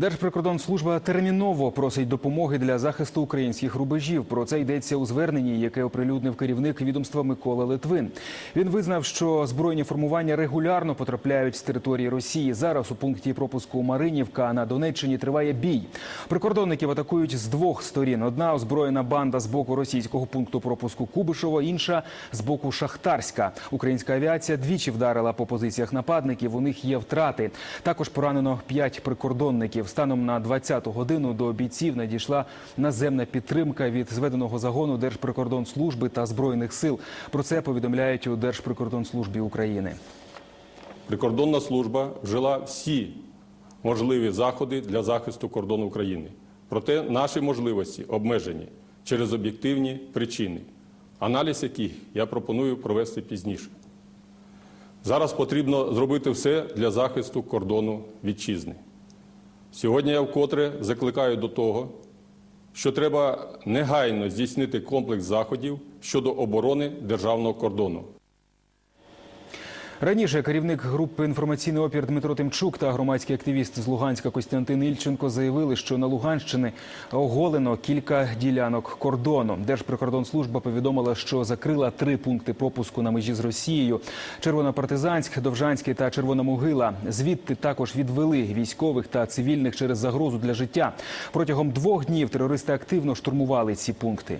Держприкордонслужба терміново просить допомоги для захисту українських рубежів. Про це йдеться у зверненні, яке оприлюднив керівник відомства Микола Литвин. Він визнав, що збройні формування регулярно потрапляють з території Росії. Зараз у пункті пропуску Маринівка на Донеччині триває бій. Прикордонників атакують з двох сторін: одна озброєна банда з боку російського пункту пропуску Кубишево, інша з боку Шахтарська. Українська авіація двічі вдарила по позиціях нападників. У них є втрати. Також поранено п'ять прикордонників. Станом на 20-ту годину до бійців надійшла наземна підтримка від зведеного загону Держприкордонслужби та збройних сил. Про це повідомляють у Держприкордонслужбі України. Прикордонна служба вжила всі можливі заходи для захисту кордону України. Проте наші можливості обмежені через об'єктивні причини, аналіз яких я пропоную провести пізніше. Зараз потрібно зробити все для захисту кордону вітчизни. Сьогодні я вкотре закликаю до того, що треба негайно здійснити комплекс заходів щодо оборони державного кордону. Раніше керівник групи інформаційний опір Дмитро Тимчук та громадський активіст з Луганська Костянтин Ільченко заявили, що на Луганщини оголено кілька ділянок кордону. Держприкордонслужба повідомила, що закрила три пункти пропуску на межі з Росією: Червонопартизанськ, Довжанський та Червона Могила. Звідти також відвели військових та цивільних через загрозу для життя. Протягом двох днів терористи активно штурмували ці пункти.